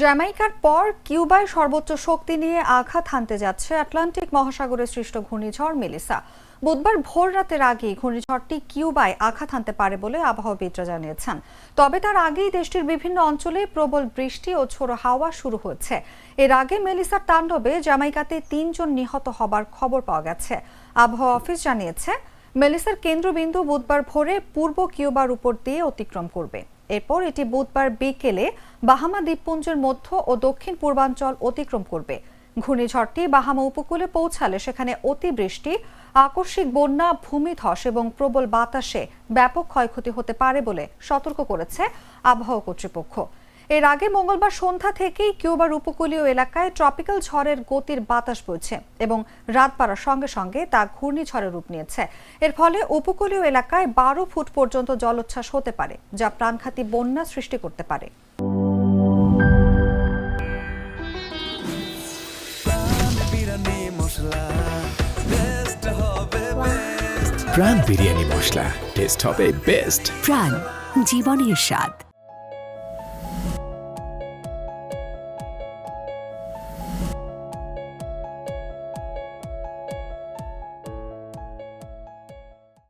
জ্যামাইকার পর কিউবায় সর্বোচ্চ শক্তি নিয়ে আঘাত হানতে যাচ্ছে আটলান্টিক মহাসাগরে সৃষ্ট ঘূর্ণিঝড় মেলিসা। বুধবার ভোর রাতের আগেই ঘূর্ণিঝড়টি কিউবায় আঘাত হানতে পারে বলে আবহাওয়াবিদরা জানিয়েছেন। তবে তার আগেই দেশটির বিভিন্ন অঞ্চলে প্রবল বৃষ্টি ও ঝোড়ো হাওয়া শুরু হয়েছে। এর আগে মেলিসার তাণ্ডবে জ্যামাইকাতে তিনজন নিহত হবার খবর পাওয়া গেছে। আবহাওয়া অফিস জানিয়েছে, মেলিসার কেন্দ্রবিন্দু বুধবার ভোরে পূর্ব কিউবার উপর দিয়ে অতিক্রম করবে। এরপর এটি বুধবার বিকেলে বাহামা দ্বীপপুঞ্জের মধ্য ও দক্ষিণ পূর্বাঞ্চল অতিক্রম করবে। ঘূর্ণিঝড়টি বাহামা উপকূলে পৌঁছালে সেখানে অতিবৃষ্টি, আকস্মিক বন্যা, ভূমিধস এবং প্রবল বাতাসে ব্যাপক ক্ষয়ক্ষতি হতে পারে বলে সতর্ক করেছে আবহাওয়া কর্তৃপক্ষ। এর আগে মঙ্গলবার সন্ধ্যা থেকেই কিউবার উপকূলীয় এলাকায় ট্রপিক্যাল ঝড়ের গতির বাতাস বইছে এবং রাত বাড়ার সঙ্গে সঙ্গে তা ঘূর্ণিঝড়ের রূপ নিয়েছে। এর ফলে উপকূলীয় এলাকায় বারো ফুট পর্যন্ত জলোচ্ছ্বাস হতে পারে যা প্রাণঘাতী বন্যা সৃষ্টি করতে পারে। প্রাণ বিরিয়ানি মশলা টেস্ট হবে বেস্ট প্রাণ জীবনের স্বাদ।